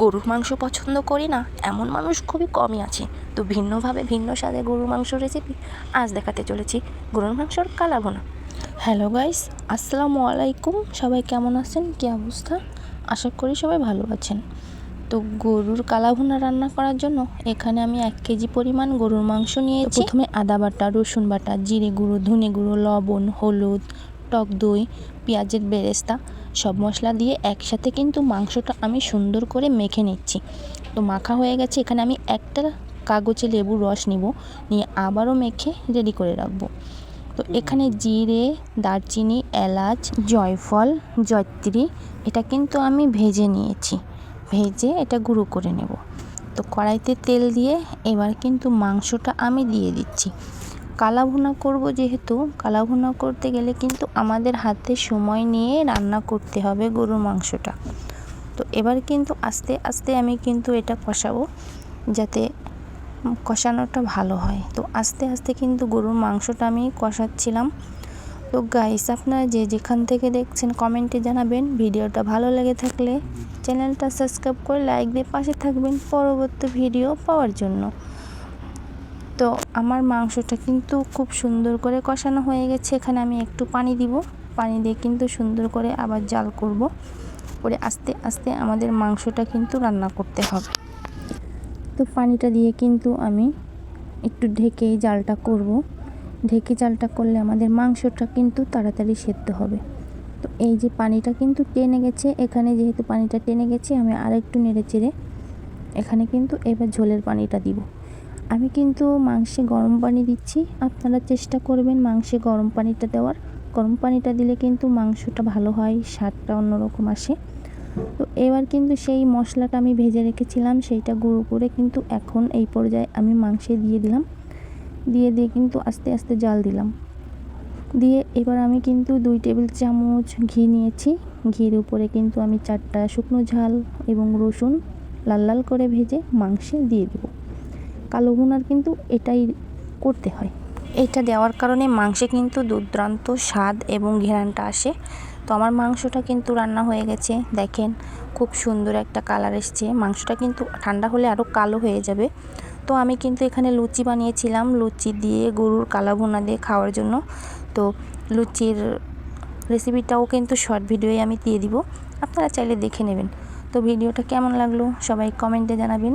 গরুর মাংস পছন্দ করি না, এমন মানুষ খুবই কমই আছে। তো ভিন্নভাবে ভিন্ন স্বাদে গরুর মাংস রেসিপি আজ দেখাতে চলেছি। গরুর মাংসর কালা ভুনা। হ্যালো গাইস আসসালামু আলাইকুম। সবাই কেমন আছেন? কী অবস্থা? আশা করি সবাই ভালো আছেন। তো গরুর কালা ভুনা রান্না করার জন্য এখানে আমি এক কেজি পরিমাণ গরুর মাংস নিয়েছি। প্রথমে আদা বাটা, রসুন বাটা, জিরে গুঁড়ো, ধনে গুঁড়ো, লবণ, হলুদ, টক দই, পেঁয়াজের বেরেস্তা সব মশলা দিয়ে একসাথে কিন্তু মাংসটা আমি সুন্দর করে মেখে নিচ্ছি। তো মাখা হয়ে গেছে, এখানে আমি একটা কাগজে লেবুর রস নিব, নিয়ে আবারও মেখে রেডি করে রাখব। তো এখানে জিরে, দারচিনি, এলাচ, জয়ফল, জয়ত্রী, এটা কিন্তু আমি ভেজে নিয়েছি। ভেজে এটা গুঁড়ো করে নেব। তো কড়াইতে তেল দিয়ে এবার কিন্তু মাংসটা আমি দিয়ে দিচ্ছি। কালা ভুনা করব যেহেতু কালা ভুনা করতে গেলে কিন্তু আমাদের হাতে সময় নিয়ে রান্না করতে হবে গরুর মাংসটা। তো এবার কিন্তু আস্তে আস্তে আমি কিন্তু এটা কষাবো যাতে কষানোটা ভালো হয়। তো আস্তে আস্তে কিন্তু গরুর মাংসটা আমি কষাচ্ছিলাম। তো গাইস আপনারা যে যেখান থেকে দেখছেন কমেন্টে জানাবেন, ভিডিওটা ভালো লেগে থাকলে চ্যানেলটা সাবস্ক্রাইব করে লাইক দিয়ে পাশে থাকবেন পরবর্তী ভিডিও পাওয়ার জন্য। তো আমার মাংসটা কিন্তু খুব সুন্দর করে কষানো হয়ে গেছে। এখানে আমি একটু পানি দিব। পানি দিয়ে কিন্তু সুন্দর করে আবার জাল করব। করে আস্তে আস্তে আমাদের মাংসটা কিন্তু রান্না করতে হবে। তো পানিটা দিয়ে কিন্তু আমি একটু ঢেকেই জালটা করব। ঢেকে জালটা করলে আমাদের মাংসটা কিন্তু তাড়াতাড়ি সেদ্ধ হবে। তো এই যে পানিটা কিন্তু টেনে গেছে, এখানে যেহেতু পানিটা টেনে গেছে, আমি আরেকটু নেড়ে চেড়ে এখানে কিন্তু এবার ঝোলের পানিটা দিব। আমি কিন্তু মাংসে গরম পানি দিচ্ছি। আপনারা চেষ্টা করবেন মাংসে গরম পানিটা দেওয়ার। গরম পানিটা দিলে কিন্তু মাংসটা ভালো হয়, স্বাদটা অন্যরকম আসে। তো এবার কিন্তু সেই মশলাটা আমি ভেজে রেখেছিলাম, সেইটা গুঁড়ো করে কিন্তু এখন এই পর্যায়ে আমি মাংসে দিয়ে দিলাম। দিয়ে দিয়ে কিন্তু আস্তে আস্তে জাল দিলাম। দিয়ে এবার আমি কিন্তু দুই টেবিল চামচ ঘি নিয়েছি। ঘির উপরে কিন্তু আমি চারটা শুকনো ঝাল এবং রসুন লাল লাল করে ভেজে মাংসে দিয়ে দেবো। কালো ভুনার কিন্তু এটাই করতে হয়। এটা দেওয়ার কারণে মাংসে কিন্তু দুর্দান্ত স্বাদ এবং ঘেরানটা আসে। তো আমার মাংসটা কিন্তু রান্না হয়ে গেছে। দেখেন, খুব সুন্দর একটা কালার এসছে। মাংসটা কিন্তু ঠান্ডা হলে আরও কালো হয়ে যাবে। তো আমি কিন্তু এখানে লুচি বানিয়েছিলাম। লুচি দিয়ে গরুর কালা ভুনা দিয়ে খাওয়ার জন্য। তো লুচির রেসিপিটাও কিন্তু শর্ট ভিডিওয়ে আমি দিয়ে দিব। আপনারা চাইলে দেখে নেবেন। তো ভিডিওটা কেমন লাগল? সবাই কমেন্টে জানাবেন।